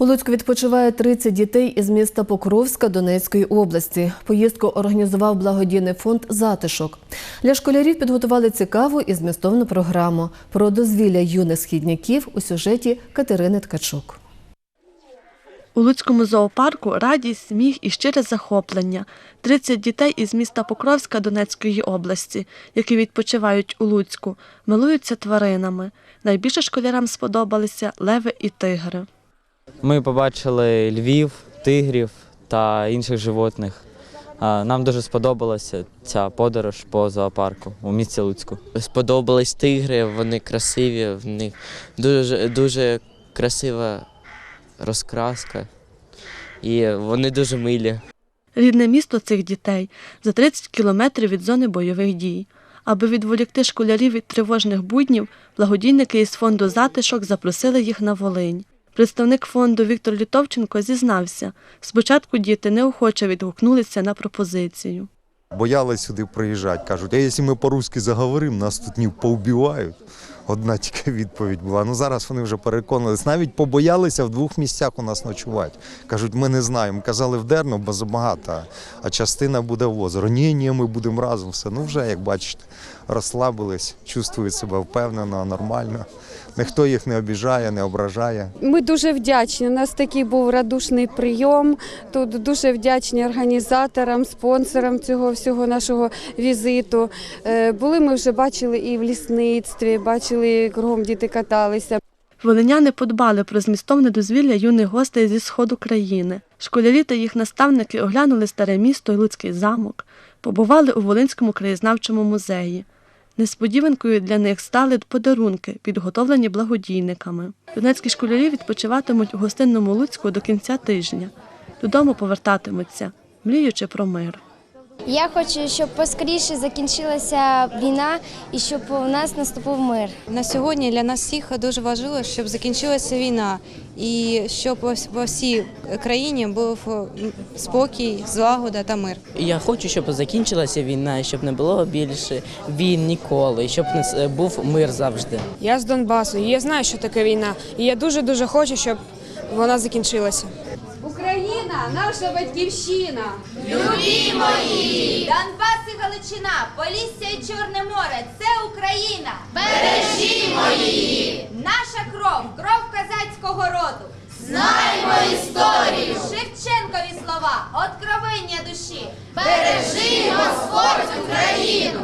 У Луцьку відпочиває 30 дітей із міста Покровська Донецької області. Поїздку організував благодійний фонд Затишок. Для школярів підготували цікаву і змістовну програму про дозвілля юних східняків у сюжеті Катерини Ткачук. У Луцькому зоопарку радість, сміх і щире захоплення. 30 дітей із міста Покровська Донецької області, які відпочивають у Луцьку, милуються тваринами. Найбільше школярам сподобалися леви і тигри. Ми побачили львів, тигрів та інших животних. Нам дуже сподобалася ця подорож по зоопарку у місті Луцьку. Сподобались тигри, вони красиві, в них дуже, дуже красива розкраска. І вони дуже милі. Рідне місто цих дітей за 30 кілометрів від зони бойових дій. Аби відволікти школярів від тривожних буднів, благодійники із фонду затишок запросили їх на Волинь. Представник фонду Віктор Літовченко зізнався, спочатку діти неохоче відгукнулися на пропозицію. Боялись сюди приїжджати. Кажуть, а якщо ми по-русски заговоримо, нас тут не повбивають. Одна тільки відповідь була. Ну зараз вони вже переконались. Навіть побоялися в двох місцях у нас ночувати. Кажуть, ми не знаємо. Казали в Дерно, бо забагато, а частина буде в озеро. Ні, ні, ми будемо разом. Все. Ну вже, як бачите, розслабились, чувствують себе впевнено, нормально. Ніхто їх не обіжає, не ображає. Ми дуже вдячні. У нас такий був радушний прийом. Тут дуже вдячні організаторам, спонсорам цього всього нашого візиту. Е, Були ми вже бачили і в лісництві, бачили кругом діти каталися. Волиняни подбали про змістовне дозвілля юних гостей зі сходу країни. Школярі та їх наставники оглянули старе місто і Луцький замок, побували у Волинському краєзнавчому музеї. Несподіванкою для них стали подарунки, підготовлені благодійниками. Донецькі школярі відпочиватимуть у гостинному Луцьку до кінця тижня. Додому повертатимуться, мріючи про мир. Я хочу, щоб поскоріше закінчилася війна і щоб у нас наступив мир. На сьогодні для нас всіх дуже важливо, щоб закінчилася війна і щоб во всій країні був спокій, злагода та мир. Я хочу, щоб закінчилася війна, щоб не було більше війн ніколи, щоб е, був мир завжди. Я з Донбасу, і я знаю, що таке війна. І я дуже дуже хочу, щоб вона закінчилася. Наша батьківщина. Любі мої! Донбас і Галичина, Полісся і Чорне море це Україна. Бережі мої! Наша кров, кров козацького роду. Знаємо історію. Шевченкові слова, откровення душі. Бережи Господь Україну.